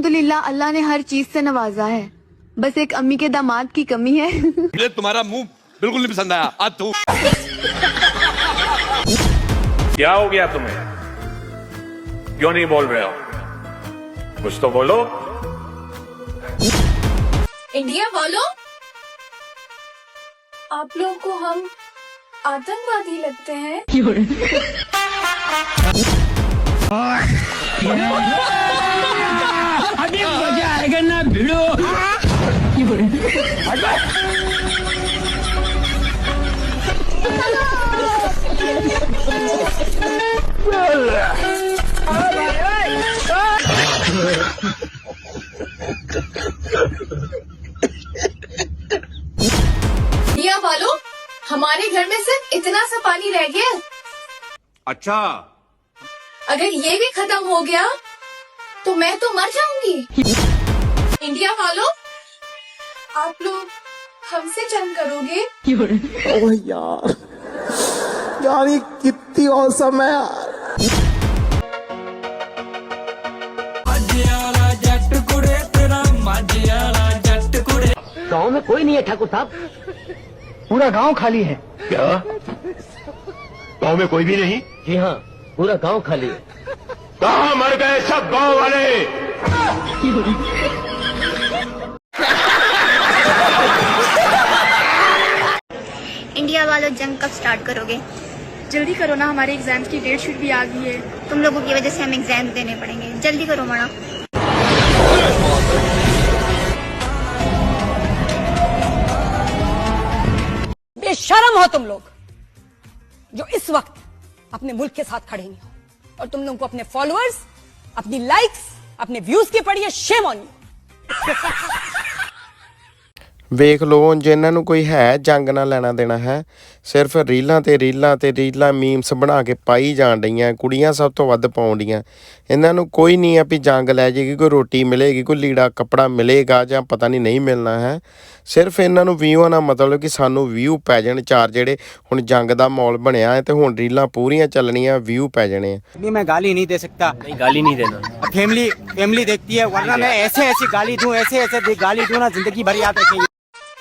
अल्हम्दुलिल्लाह अल्लाह ने हर चीज़ से नवाजा है बस एक अम्मी के दामाद की कमी है मुझे तुम्हारा मुँह बिल्कुल नहीं पसंद आया आज तू क्या हो गया तुम्हें क्यों नहीं बोल रहे हो कुछ तो बोलो इंडिया वालों आप लोगों को हम आतंकवादी लगते हैं अभी मज़ा आएगा ना भिड़ो। इंडिया वालों हमारे घर में सिर्फ़ इतना सा पानी रह गया। अच्छा। अगर ये भी खत्म हो गया तो मैं तो मर जाऊँगी। इंडिया वालों आप लोग हमसे जंग करोगे? ओह यार यार ये कितनी औसम है यार। गाँव में कोई नहीं है ठाकुर साहब। पूरा गाँव खाली है। क्या? गाँव में कोई भी नहीं? जी हाँ पूरा गाँव खाली है। कहा मर गए सब गाँव वाले? इंडिया वालों जंग कब स्टार्ट करोगे? जल्दी करो ना हमारे एग्ज़ाम्स की डेट शीट भी आ गई है। तुम लोगों की वजह से हम एग्ज़ाम देने पड़ेंगे। जल्दी करो मना। बेशरम हो तुम लोग जो इस वक्त अपने मुल्क के साथ खड़े नहीं हो। और तुम लोगों को अपने फॉलोअर्स अपनी लाइक्स अपने व्यूज की पड़ी है शेम ऑन यू ਵੇਖ ਲਓ ਉਂਝ ਇਹਨਾਂ ਨੂੰ ਕੋਈ ਹੈ ਜੰਗ ਨਾਲ ਲੈਣਾ ਦੇਣਾ ਹੈ ਸਿਰਫ ਰੀਲਾਂ ਤੇ ਰੀਲਾਂ ਤੇ ਰੀਲਾਂ ਮੀਮਸ ਬਣਾ ਕੇ ਪਾਈ ਜਾਣ ਡਈਆਂ ਕੁੜੀਆਂ ਸਭ ਤੋਂ ਵੱਧ ਪਾਉਂਦੀਆਂ ਇਹਨਾਂ ਨੂੰ ਕੋਈ ਨਹੀਂ ਆ ਵੀ ਜੰਗ ਲੈ ਜੇਗੀ ਕੋਈ ਰੋਟੀ ਮਿਲੇਗੀ ਕੋਈ ਲੀੜਾ ਕੱਪੜਾ ਮਿਲੇਗਾ ਜਾਂ ਪਤਾ ਨਹੀਂ ਨਹੀਂ ਮਿਲਣਾ ਹੈ ਸਿਰਫ ਇਹਨਾਂ ਨੂੰ ਵਿਊਆਂ ਨਾਲ ਮਤਲਬ ਕਿ ਸਾਨੂੰ ਵਿਊ ਪੈ ਜਾਣ ਚਾਰ ਜਿਹੜੇ ਹੁਣ ਜੰਗ ਦਾ ਮਾਹੌਲ ਬਣਿਆ ਹੈ ਤੇ ਹੁਣ ਰੀਲਾਂ ਪੂਰੀਆਂ ਚੱਲਣੀਆਂ ਵਿਊ ਪੈ ਜਾਣੇ ਆ नहीं मैं गाली नहीं दे सकता नहीं गाली नहीं देना फैमिली फैमिली देखती है वरना मैं ऐसे ऐसी गाली दूं ऐसे ऐसे दे- गाली दूं ना जिंदगी भर याद रखेंगे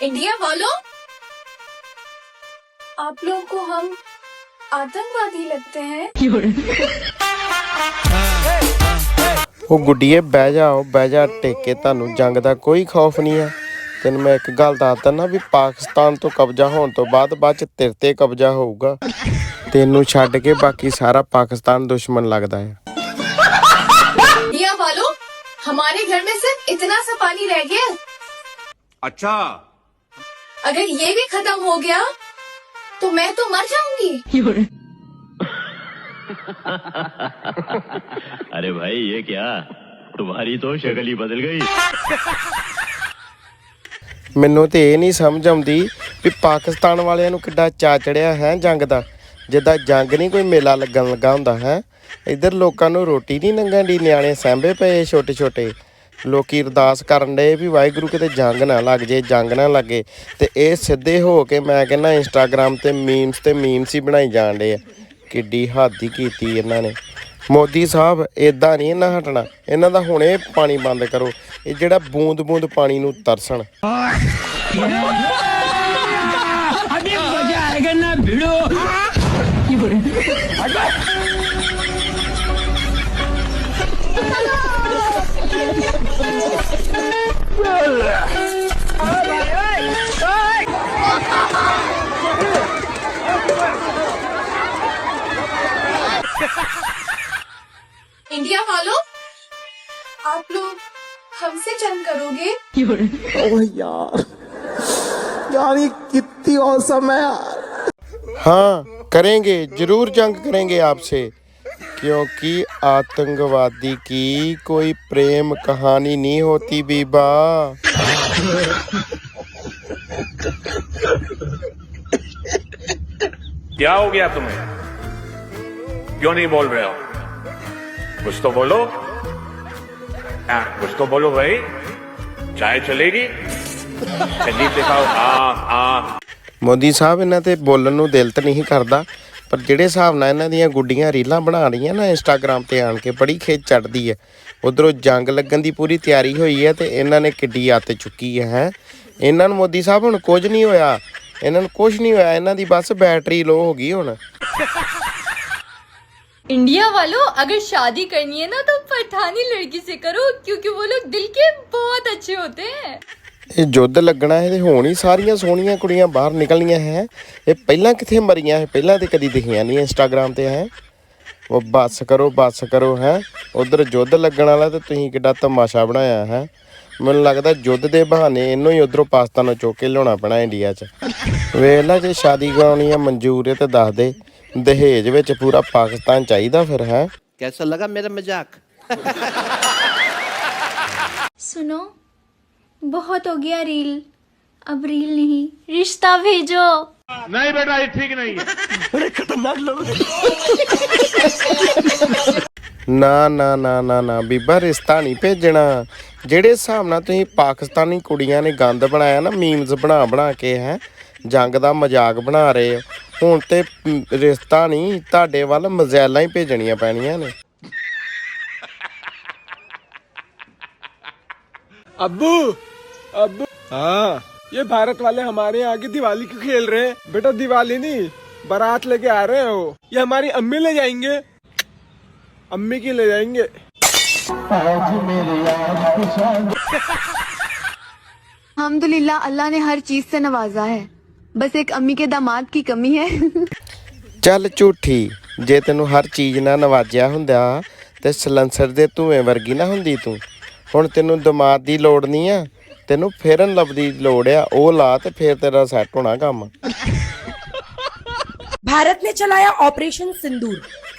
इंडिया वालों आप लोगों को हम आतंकवादी लगते हैं ਉਹ ਗੁੱਡੀਏ ਬਹਿ ਜਾਓ ਬਹਿ ਜਾ ਟੇਕੇ ਤੁਹਾਨੂੰ ਜੰਗ ਦਾ ਕੋਈ ਖੌਫ ਨਹੀਂ ਹੈ ਤੈਨੂੰ ਮੈਂ ਇੱਕ ਗੱਲ ਦੱਸਦਾ ਨਾ ਵੀ ਪਾਕਿਸਤਾਨ ਤੋਂ ਕਬਜ਼ਾ ਹੋਣ ਤੋਂ ਬਾਅਦ ਬਾਅਦ ਚ ਤੇਰੇ ਤੇ ਕਬਜ਼ਾ ਹੋਊਗਾ ਤੈਨੂੰ ਛੱਡ ਕੇ ਬਾਕੀ ਸਾਰਾ ਪਾਕਿਸਤਾਨ ਦੁਸ਼ਮਣ ਲੱਗਦਾ ਹੈ इंडिया वालों हमारे घर में सिर्फ इतना सा पानी रह गया अच्छा अगर ये भी खत्म हो गया तो मैं तो मर जाऊंगी अरे भाई ये क्या तुम्हारी तो शक्ल ही बदल गई ਮੈਨੂੰ ਤੇ ਇਹ ਨਹੀਂ ਸਮਝ ਆਉਂਦੀ ਵੀ ਪਾਕਿਸਤਾਨ ਵਾਲਿਆਂ ਨੂੰ ਕਿੱਡਾ ਚਾ ਚੜਿਆ ਹੈ ਜੰਗ ਦਾ ਜਿੱਦਾਂ ਜੰਗ ਨਹੀਂ ਕੋਈ ਮੇਲਾ ਲੱਗਣ ਲੱਗਾ ਹੁੰਦਾ ਹੈ ਇੱਧਰ ਲੋਕਾਂ ਨੂੰ ਰੋਟੀ ਨਹੀਂ ਲੰਘਣ ਦੀ ਨਿਆਣੇ ਸਹਿੰਬੇ ਪਏ ਛੋਟੇ ਛੋਟੇ ਲੋਕੀ ਅਰਦਾਸ ਕਰਨ ਦੇ ਵੀ ਵਾਹਿਗੁਰੂ ਕਿਤੇ ਜੰਗ ਨਾ ਲੱਗ ਜੇ, ਜੰਗ ਨਾ ਲੱਗੇ। ਤੇ ਇਹ ਸਿੱਧੇ ਹੋ ਕੇ ਮੈਂ ਕਹਿੰਦਾ ਇੰਸਟਾਗ੍ਰam ਤੇ ਮੀਮਸ ਤੇ ਮੀਮਸ ਹੀ ਬਣਾਈ ਜਾਣ ਦੇ ਆ। ਕਿੱਡੀ ਹਾਦੀ ਕੀਤੀ ਇਹਨਾਂ ਨੇ। ਮੋਦੀ ਸਾਹਿਬ ਇਦਾਂ ਨਹੀਂ ਇਹਨਾਂ ਹਟਣਾ। ਇਹਨਾਂ ਦਾ ਹੁਣੇ ਪਾਣੀ ਬੰਦ ਕਰੋ। ਇਹ ਜਿਹੜਾ ਬੂੰਦ ਬੂੰਦ ਪਾਣੀ ਨੂੰ ਤਰਸਣ। इंडिया वालों आप लोग हमसे जंग करोगे? यार यार ये कितनी औसम है यार। हाँ करेंगे ज़रूर जंग करेंगे आपसे। क्योंकि आतंकवादी की कोई प्रेम कहानी नहीं होती बीबा क्या हो गया तुम्हें क्यों नहीं बोल रहे हो कुछ तो बोलो हाँ, कुछ तो बोलो भाई चाय चलेगी संगीत दिखाओ हाँ हाँ ਮੋਦੀ ਸਾਹਿਬ ਇਹਨਾਂ ਤੇ ਬੋਲਣ ਨੂੰ ਦਿਲ ਤਾਂ ਨਹੀਂ ਕਰਦਾ ਪਰ ਜਿਹੜੇ ਹਿਸਾਬ ਨਾਲ ਇਹਨਾਂ ਦੀਆਂ ਗੁੱਡੀਆਂ ਰੀਲਾਂ ਬਣਾ ਰਹੀਆਂ ਨਾ ਇੰਸਟਾਗ੍ਰam ਤੇ ਆਣ ਕੇ ਬੜੀ ਖੇਚ ਚੜਦੀ ਹੈ ਉਧਰੋਂ ਜੰਗ ਲੱਗਣ ਦੀ ਪੂਰੀ ਤਿਆਰੀ ਹੋਈ ਹੈ ਤੇ ਇਹਨਾਂ ਨੇ ਕਿੱਡੀ ਅੱਤ ਚੁੱਕੀ ਹੈ ਹੈਂ। ਇਹਨਾਂ ਨੂੰ ਮੋਦੀ ਸਾਹਿਬ ਹੁਣ ਕੁਝ ਨਹੀਂ ਹੋਇਆ ਇਹਨਾਂ ਨੂੰ ਕੁਝ ਨਹੀਂ ਹੋਇਆ ਇਹਨਾਂ ਦੀ ਬਸ ਬੈਟਰੀ ਲੋ ਹੋ ਗਈ ਹੁਣ इंडिया वालों अगर शादी करनी है ना तो पठानी लड़की से करो क्योंकि वो लोग दिल के बहुत अच्छे होते हैं ਇਹ ਜੁੱਧ ਲੱਗਣਾ ਹੈ ਤੇ ਹੀ ਸਾਰੀਆਂ ਸੋਹਣੀਆਂ ਕੁੜੀਆਂ ਬਾਹਰ ਨਿਕਲਣੀਆਂ ਹੈ। ਇਹ ਪਹਿਲਾਂ ਕਿੱਥੇ ਮਰੀਆਂ ਹੈ ਪਹਿਲਾਂ ਤੇ ਕਦੀ ਦਿਖੀਆਂ ਨਹੀਂ ਇੰਸਟਾਗ੍ਰam ਤੇ ਹੈ। ਉਹ ਬੱਸ ਕਰੋ ਬੱਸ ਕਰੋ ਹੈ। ਉਧਰ ਜੁੱਧ ਲੱਗਣ ਵਾਲਾ ਤੇ ਤੁਸੀਂ ਕਿੱਡਾ ਤਮਾਸ਼ਾ ਬਣਾਇਆ ਹੈ। ਮੈਨੂੰ ਲੱਗਦਾ ਜੁੱਧ ਦੇ ਬਹਾਨੇ ਇਹਨੂੰ ਹੀ ਉਧਰੋਂ ਪਾਕਿਸਤਾਨੋਂ ਚੋਕ ਕੇ ਲਿਆਉਣਾ ਪੈਣਾ ਇੰਡੀਆ 'ਚ। ਵੇਖ ਲੈ ਜੇ ਸ਼ਾਦੀ ਕਰਾਉਣੀ ਹੈ ਮਨਜ਼ੂਰ ਹੈ ਤੇ ਦੱਸ ਦੇ। ਦਹੇਜ ਵਿੱਚ ਪੂਰਾ ਪਾਕਿਸਤਾਨ ਚਾਹੀਦਾ ਫਿਰ ਹੈ। ਕੈਸਾ ਲਗਾ ਮੇਰਾ ਮਜ਼ਾਕ? ਸੁਣੋ बहुत हो गया रील अब रील नहीं रिश्ता भेजो नहीं बेटा ये ठीक नहीं है ਨਾ ਨਾ ਨਾ ਨਾ ਨਾ ਬੀਬਾ ਰਿਸ਼ਤਾ ਨਹੀਂ ਭੇਜਣਾ ਜਿਹੜੇ ਹਿਸਾਬ ਨਾਲ ਤੁਸੀਂ ਪਾਕਿਸਤਾਨੀ ਕੁੜੀਆਂ ਨੇ ਗੰਦ ਬਣਾਇਆ ਨਾ ਮੀਮਸ ਬਣਾ ਬਣਾ ਕੇ ਹੈ ਜੰਗ ਦਾ ਮਜ਼ਾਕ ਬਣਾ ਰਹੇ ਹੋ ਹੁਣ ਤੇ ਮ, ਰਿਸ਼ਤਾ ਨਹੀਂ ਤੁਹਾਡੇ ਵੱਲ ਮਜ਼ੈਲਾਂ ਹੀ ਭੇਜਣੀਆਂ ਪੈਣੀਆਂ ਨੇ अब्बू अब्बू हाँ ये भारत वाले हमारे यहाँ की दिवाली क्यों खेल रहे हैं बेटा दिवाली नहीं बारात लेके आ रहे हो ये हमारी अम्मी ले जाएंगे अम्मी की ले जाएंगे अल्हम्दुलिल्लाह अल्लाह ने हर चीज से नवाजा है बस एक अम्मी के दामाद की कमी है ਚੱਲ ਝੂਠੀ ਜੇ ਤੈਨੂੰ ਹਰ ਚੀਜ਼ ਨਾਲ ਨਵਾਜਿਆ ਹੁੰਦਾ ਤੇ ਸਲੈਂਸਰ ਦੇ ਧੂਏ ਵਰਗੀ ਨਾ ਹੁੰਦੀ ਤੂੰ ਹੁਣ ਤੈਨੂੰ ਦਿਮਾਗ ਦੀ ਲੋੜ ਨਹੀਂ ਆ ਤੈਨੂੰ ਫੇਰਨ ਲੱਭਦੀ ਲੋੜ ਆ ਉਹ ਲਾ ਤੇ ਫੇਰ ਤੇਰਾ ਸੈੱਟ ਹੋਣਾ ਕੰਮ भारत ने चलाया operation Sindoor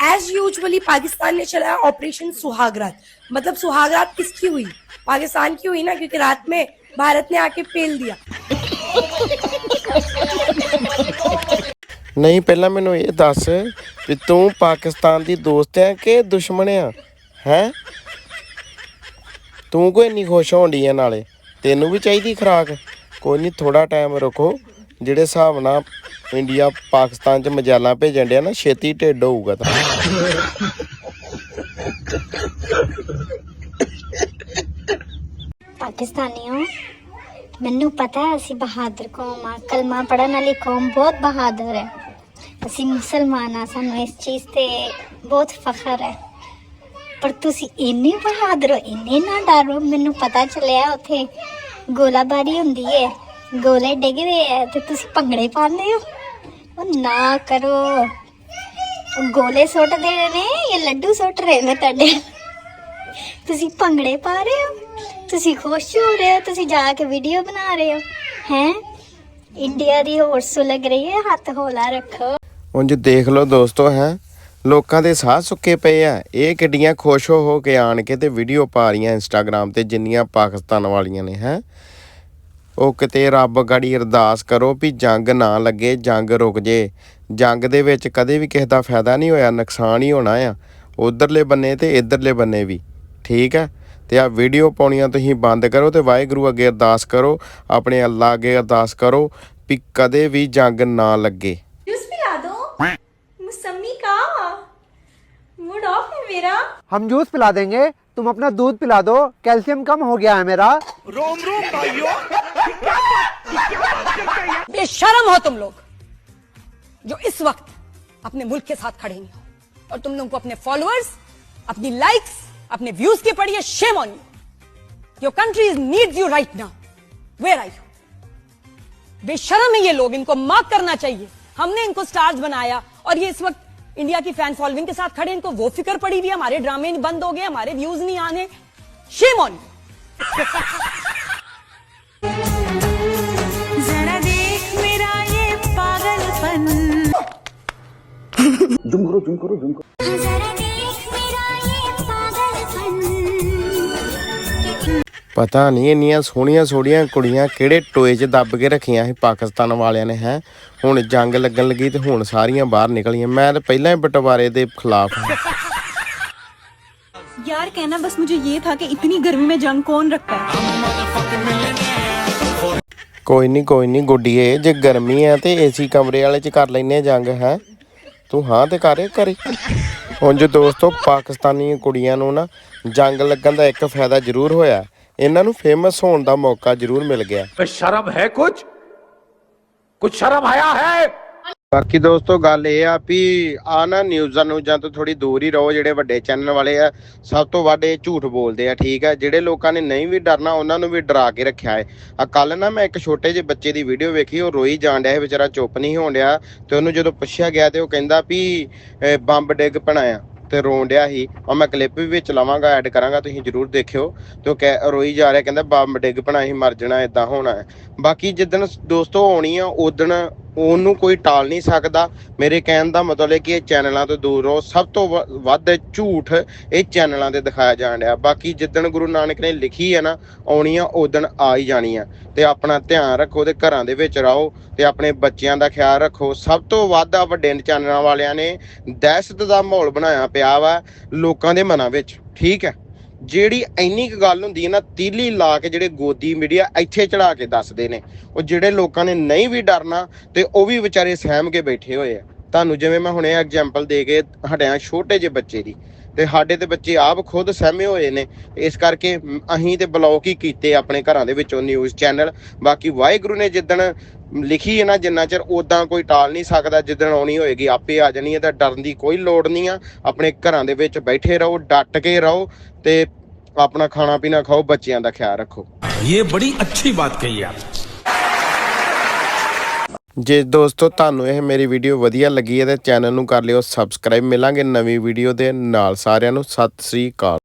as usually Pakistan ने चलाया ऑपरेशन सुहागरात मतलब सुहागरात किसकी हुई पाकिस्तान की हुई ना क्योंकि रात में भारत ने आके पेल दिया ਨਹੀਂ ਪਹਿਲਾਂ ਮੈਨੂੰ ਇਹ ਦੱਸ ਵੀ ਤੂੰ ਪਾਕਿਸਤਾਨ ਦੀ ਦੋਸਤ ਹੈ ਕਿ ਦੁਸ਼ਮਣ ਆ ਹੈ ਤੂੰ ਕੋਈ ਨਹੀਂ ਖੁਸ਼ ਹੋਣੀ ਆ ਨਾਲੇ ਤੈਨੂੰ ਵੀ ਚਾਹੀਦੀ ਖਰਾਕ। ਕੋਈ ਨਹੀਂ ਥੋੜਾ ਟਾਈਮ ਰੁਕੋ। ਜਿਹੜੇ ਹਿਸਾਬ ਨਾਲ ਇੰਡੀਆ ਪਾਕਿਸਤਾਨ ਚ ਮਜਾਲਾਂ ਭੇਜਣ ਡਿਆ ਨਾ, ਛੇਤੀ ਢਿੱਡ ਹੋਊਗਾ ਤਾਂ। ਪਾਕਿਸਤਾਨੀਓ, ਮੈਨੂੰ ਪਤਾ ਹੈ ਅਸੀਂ ਬਹਾਦਰ ਕੌਮ ਆ। ਕਲਮਾ ਪੜਨ ਵਾਲੀ ਕੌਮ ਬਹੁਤ ਬਹਾਦਰ ਹੈ। ਅਸੀਂ ਮੁਸਲਮਾਨ ਆ, ਸਾਨੂੰ ਇਸ ਚੀਜ਼ ਤੇ ਬਹੁਤ ਫਖਰ ਹੈ। ਪਰ ਤੁਸੀਂ ਇੰਨੇ ਬਹਾਦਰ ਹੋ, ਇੰਨੇ ਨਾ ਡਰੋ ਮੈਨੂੰ ਪਤਾ ਚੱਲਿਆ ਉੱਥੇ ਗੋਲਾਬਾਰੀ ਹੁੰਦੀ ਹੈ ਗੋਲੇ ਡਿੱਗਦੇ ਆ ਤੇ ਤੁਸੀਂ ਭੰਗੜੇ ਪਾਉਂਦੇ ਹੋ? ਉਹ ਨਾ ਕਰੋ। ਉਹ ਗੋਲੇ ਸੁੱਟਦੇ ਨੇ ਜਾਂ ਲੱਡੂ ਸੁੱਟ ਰਹੇ ਨੇ ਤੁਹਾਡੇ? ਤੁਸੀਂ ਭੰਗੜੇ ਪਾ ਰਹੇ ਹੋ? ਤੁਸੀਂ ਖੁਸ਼ ਹੋ ਰਹੇ ਹੋ? ਤੁਸੀਂ ਜਾ ਕੇ ਵੀਡੀਓ ਬਣਾ ਰਹੇ ਹੋ? ਹੈ? ਇੰਡੀਆ ਦੀ ਹੋਰਸ ਲੱਗ ਰਹੀ ਹੈ, ਹੱਥ ਹੋਲਾ ਰੱਖੋ। ਉਂਝ ਦੇਖ ਲਓ ਦੋਸਤੋ, ਹੈ? ਲੋਕਾਂ ਦੇ ਸਾਹ ਸੁੱਕੇ ਪਏ ਆ। ਇਹ ਕਿੱਡੀਆਂ ਖੁਸ਼ ਹੋ ਕੇ ਆਣ ਕੇ ਤੇ ਵੀਡੀਓ ਪਾ ਰਹੀਆਂ ਇੰਸਟਾਗ੍ਰam ਤੇ ਜਿੰਨੀਆਂ ਪਾਕਿਸਤਾਨ ਵਾਲੀਆਂ ਨੇ, ਹੈ। ਉਹ ਕਿਤੇ ਰੱਬ ਗਾੜੀ ਅਰਦਾਸ ਕਰੋ ਵੀ ਜੰਗ ਨਾ ਲੱਗੇ, ਜੰਗ ਰੁਕ ਜੇ। ਜੰਗ ਦੇ ਵਿੱਚ ਕਦੇ ਵੀ ਕਿਸੇ ਦਾ ਫਾਇਦਾ ਨਹੀਂ ਹੋਇਆ, ਨੁਕਸਾਨ ਹੀ ਹੋਣਾ ਆ। ਉਧਰਲੇ ਬੰਨੇ ਤੇ ਇਧਰਲੇ ਬੰਨੇ ਵੀ, ਠੀਕ ਹੈ ਤੇ ਆ ਵੀਡੀਓ ਪਾਉਣੀਆਂ ਤੁਸੀਂ ਬੰਦ ਕਰੋ ਤੇ ਵਾਹਿਗੁਰੂ ਅੱਗੇ ਅਰਦਾਸ ਕਰੋ, ਆਪਣੇ ਅੱਲਾ ਅੱਗੇ ਅਰਦਾਸ ਕਰੋ ਵੀ ਕਦੇ ਵੀ ਜੰਗ ਨਾ ਲੱਗੇ। मेरा? हम जूस पिला देंगे। तुम अपना दूध पिला दो। कैल्शियम कम हो गया है मेरा। रोम रोम बेशरम हो तुम लोग जो इस वक्त अपने मुल्क के साथ खड़े नहीं हो। और तुम लोगों को अपने फॉलोअर्स अपनी लाइक्स अपने व्यूज़ की पड़ी है shame on you your country needs you right now where are you बेशरम है ये लोग इनको माफ़ करना चाहिए। हमने इनको स्टार्स बनाया और ये इस वक्त इंडिया की फ़ैन फॉलोइंग के साथ खड़े इनको वो फ़िक्र पड़ी हुई हमारे ड्रामे बंद हो गए हमारे व्यूज़ नहीं आने। शेम ऑन जरा देख मेरा ये पागलपन। जरा ਪਤਾ ਨਹੀਂ ਇੰਨੀਆਂ ਸੋਹਣੀਆਂ ਸੋਹਣੀਆਂ ਕੁੜੀਆਂ ਕਿਹੜੇ ਟੋਏ 'ਚ ਦੱਬ ਕੇ ਰੱਖੀਆਂ ਸੀ ਪਾਕਿਸਤਾਨ ਵਾਲਿਆਂ ਨੇ ਹੈ ਹੁਣ ਜੰਗ ਲੱਗਣ ਲੱਗੀ ਤੇ ਹੁਣ ਸਾਰੀਆਂ ਬਾਹਰ ਨਿਕਲੀਆਂ ਮੈਂ ਤਾਂ ਪਹਿਲਾਂ ਹੀ ਬਟਵਾਰੇ ਦੇ ਖਿਲਾਫ ਹਾਂ यार कहना बस मुझे ये था कि इतनी गर्मी में जंग कौन रखता है ਕੋਈ ਨਹੀਂ ਕੋਈ ਨਹੀਂ ਗੁੱਡੀਏ ਜੇ ਗਰਮੀ ਆ ਤੇ ਏਸੀ ਕਮਰੇ ਵਾਲੇ 'ਚ ਕਰ ਲੈਨੇ ਆ ਜੰਗ ਹੈ ਤੂੰ ਹਾਂ ਤੇ ਕਰੇ ਕਰੇ ਉਂਝ ਦੋਸਤੋ ਪਾਕਿਸਤਾਨੀ ਕੁੜੀਆਂ ਨੂੰ ਨਾ ਜੰਗ ਲੱਗਣ ਦਾ ਇੱਕ ਫਾਇਦਾ ਜ਼ਰੂਰ ਹੋਇਆ ਇਹਨਾਂ ਨੂੰ ਫੇਮਸ ਹੋਣ ਦਾ ਮੌਕਾ ਜ਼ਰੂਰ ਮਿਲ ਗਿਆ। ਸ਼ਰਮ ਹੈ ਕੁਝ ਕੁਝ ਸ਼ਰਮ ਆਇਆ ਹੈ? ਬਾਕੀ ਦੋਸਤੋ ਗੱਲ ਇਹ ਆ ਵੀ ਆ ਨਾ ਨਿਊਜ਼ਾਂ ਨੂੰ ਜਾਂ ਤੋਂ ਥੋੜੀ ਦੂਰ ਹੀ ਰਹੋ ਜਿਹੜੇ ਵੱਡੇ ਚੈਨਲ ਵਾਲੇ ਆ ਸਭ ਤੋਂ ਵੱਡੇ ਝੂਠ ਬੋਲਦੇ ਆ ਠੀਕ ਆ? ਜਿਹੜੇ ਲੋਕਾਂ ਨੇ ਨਹੀਂ ਵੀ ਡਰਨਾ ਉਹਨਾਂ ਨੂੰ ਵੀ ਡਰਾ ਕੇ ਰੱਖਿਆ ਹੈ ਆ ਕੱਲ ਨਾ ਮੈਂ ਇੱਕ ਛੋਟੇ ਜਿਹੇ ਬੱਚੇ ਦੀ ਵੀਡੀਓ ਵੇਖੀ ਉਹ ਰੋਈ ਜਾਣ ਡਿਆ ਵਿਚਾਰਾ ਚੁੱਪ ਨਹੀਂ ਹੋਣ ਡਿਆ। ਤੇ ਉਹਨੂੰ ਜਦੋਂ ਪੁੱਛਿਆ ਗਿਆ ਤੇ ਉਹ ਕਹਿੰਦਾ ਵੀ ਬੰਬ ਡਿੱਗ ਪਣਾ ਤੇ ਰੋਣ ਡਿਆ ਸੀ। ਉਹ ਮੈਂ ਕਲਿੱਪ ਵੀ ਵਿੱਚ ਲਵਾਂਗਾ ਐਡ ਕਰਾਂਗਾ, ਤੁਸੀਂ ਜਰੂਰ ਦੇਖਿਓ। ਤੇ ਉਹ ਕਹਿ, ਰੋਈ ਜਾ ਰਿਹਾ, ਕਹਿੰਦਾ ਬੰਬ ਡਿੱਗ ਪਣਾ ਸੀ, ਮਰ ਜਾਣਾ ਇਦਾਂ ਹੋਣਾ ਹੈ। ਬਾਕੀ ਜਿੱਦਣ ਦੋਸਤੋ ਆਉਣੀ ਆ ਉਦਣ ਉਹਨੂੰ ਕੋਈ ਟਾਲ ਨਹੀਂ ਸਕਦਾ। ਮੇਰੇ ਕਹਿਣ ਦਾ ਮਤਲਬ ਹੈ ਕਿ ਇਹ ਚੈਨਲਾਂ ਤੋਂ ਦੂਰ ਰਹੋ। ਸਭ ਤੋਂ ਵ- ਵੱਧ ਝੂਠ ਇਹ ਚੈਨਲਾਂ ਤੇ ਦਿਖਾਇਆ ਜਾਣ ਡਿਆ। ਬਾਕੀ ਜਿੱਦਣ ਗੁਰੂ ਨਾਨਕ ਨੇ ਲਿਖੀ ਹੈ ਨਾ ਆਉਣੀ ਆ ਉਦਣ ਆ ਹੀ ਜਾਣੀ ਆ ਤੇ ਆਪਣਾ ਧਿਆਨ ਰੱਖੋ ਤੇ ਘਰਾਂ ਦੇ ਵਿੱਚ ਰਹੋ ਤੇ ਆਪਣੇ ਬੱਚਿਆਂ ਦਾ ਖਿਆਲ ਰੱਖੋ। ਸਭ ਤੋਂ ਵੱਧ ਆ ਵੱਡੇ ਚੈਨਲਾਂ ਵਾਲਿਆਂ ਨੇ ਦਹਿਸ਼ਤ ਦਾ ਮਾਹੌਲ ਬਣਾਇਆ ਪਿਆ ਵਾ ਲੋਕਾਂ ਦੇ ਮਨਾਂ ਵਿੱਚ। ਠੀਕ ਹੈ? ਜਿਹੜੀ ਇੰਨੀ ਕੁ ਗੱਲ ਹੁੰਦੀ ਹੈ ਨਾ, ਤੀਲੀ ਲਾ ਕੇ ਜਿਹੜੇ ਗੋਦੀ ਮੀਡੀਆ ਇੱਥੇ ਚੜਾ ਕੇ ਦੱਸਦੇ ਨੇ, ਉਹ ਜਿਹੜੇ ਲੋਕਾਂ ਨੇ ਨਹੀਂ ਵੀ ਡਰਨਾ ਤੇ ਉਹ ਵੀ ਵਿਚਾਰੇ ਸਹਿਮ ਕੇ ਬੈਠੇ ਹੋਏ ਆ। ਤੁਹਾਨੂੰ ਜਿਵੇਂ ਮੈਂ ਹੁਣੇ ਐਗਜ਼ਾਮਪਲ ਦੇ ਕੇ ਹਟਿਆ, ਛੋਟੇ ਜਿਹੇ ਬੱਚੇ ਦੀ। ਤੇ ਸਾਡੇ ਤੇ ਬੱਚੇ ਆਪ ਖੁਦ ਸਹਿਮੇ ਹੋਏ ਨੇ। ਇਸ ਕਰਕੇ ਅਸੀਂ ਤੇ ਬਲੌਕ ਹੀ ਕੀਤੇ ਆਪਣੇ ਘਰਾਂ ਦੇ ਵਿੱਚੋਂ ਨਿਊਜ਼ ਚੈਨਲ ਬਾਕੀ ਵਾਹਿਗੁਰੂ ਨੇ ਜਿੱਦਣ ਲਿਖੀ ਹੈ ਨਾ ਜਿੰਨਾ ਚਿਰ ਉਦਾਂ ਕੋਈ ਟਾਲ ਨਹੀਂ ਸਕਦਾ, ਜਿੱਦਣ ਆਉਣੀ ਹੋਏਗੀ, ਆਪੇ ਆ ਜਾਣੀ ਹੈ ਤਾਂ ਡਰਨ ਦੀ ਕੋਈ ਲੋੜ ਨਹੀਂ ਆ। ਆਪਣੇ ਘਰਾਂ ਦੇ ਵਿੱਚ ਬੈਠੇ ਰਹੋ, ਡਟ ਕੇ ਰਹੋ ਤੇ ਆਪਣਾ ਖਾਣਾ ਪੀਣਾ ਖਾਓ, ਬੱਚਿਆਂ ਦਾ ਖਿਆਲ ਰੱਖੋ। ਇਹ ਬੜੀ ਅੱਛੀ ਬਾਤ ਕਹੀ ਆ। ਜੇ ਦੋਸਤੋ ਤੁਹਾਨੂੰ ਇਹ ਮੇਰੀ ਵੀਡੀਓ ਵਧੀਆ ਲੱਗੀ ਹੈ ਤਾਂ ਚੈਨਲ ਨੂੰ ਕਰ ਲਿਓ ਸਬਸਕ੍ਰਾਈਬ। ਮਿਲਾਂਗੇ ਨਵੀਂ ਵੀਡੀਓ ਦੇ ਨਾਲ ਸਾਰਿਆਂ ਨੂੰ। ਸਤਿ ਸ੍ਰੀ ਅਕਾਲ।